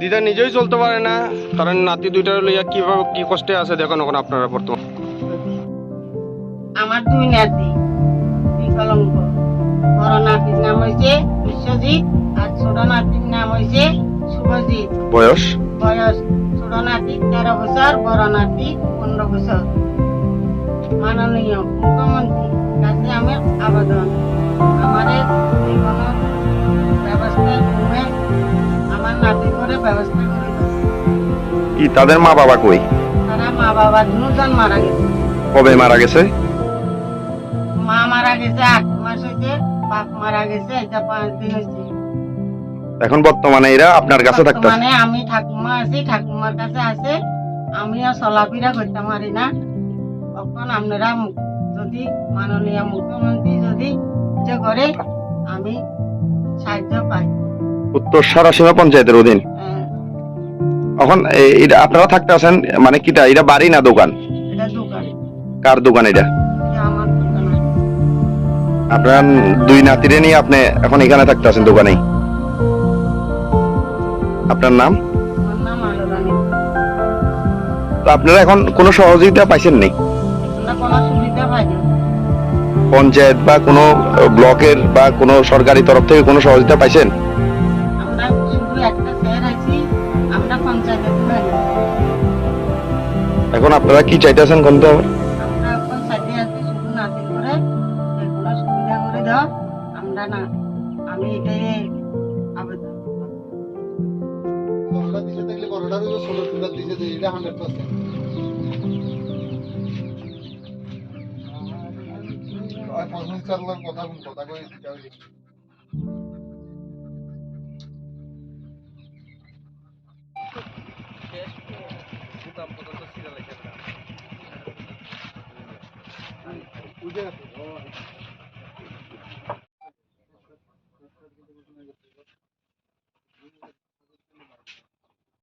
দিদা নিজেই চলতে পারে না তারা নাতি দুইটার লইয়া কীভাবে কি কষ্টে আছে দেখুন এখন আপনারা বর্তমান। আমার দুই নাতি বিকলঙ্ক বড় নাতির নাম হয়েছে বিশ্বজিৎ আর ছোট নাতির নাম হয়েছে শুভজিৎ। বয়স? বয়স ছোট নাতি তেরো বছর বড় নাতি পনেরো বছর। মাননীয় মুখ্যমন্ত্রী কাছে আমার আবেদন। ব্যবস্থা করে কি তাদের মা বাবা কই? তারা মা বাবা দুজন মারা গেছে। কবে মারা গেছে? মা মারা গেছে আট মাস হয়েছে বাপ মারা গেছে এটা পাঁচ দিন হয়েছে এখন বর্তমানে এরা আপনার কাছে মানে আমি ঠাকুমা আছি ঠাকুমার কাছে আছে। আমিও চলাফেরা করতে পারি না। তখন আপনারা যদি মাননীয় মুখ্যমন্ত্রী যদি করে আমি সাহায্য পাই। উত্তর সারাসীমা পঞ্চায়েতের অধীন? এখন এটা আপনারা থাকতে আছেন মানে কিটা এটা বাড়ি না দোকান? কার দোকান এটা? দোকান। আপনার দুই নাতিরে নিয়ে আপনি এখন এখানে থাকতে আছেন দোকানেই আপনার নাম? তো আপনারা এখন কোনো সহযোগিতা পাইছেন নেই না পঞ্চায়েত বা কোনো ব্লকের বা কোনো সরকারি তরফ থেকে কোনো সহযোগিতা পাইছেন? এখন আপনারা কি চাইতেছেন কোন তো আমরা এখন সাথে কিন্তু আপাতত সিরিয়াল লেখা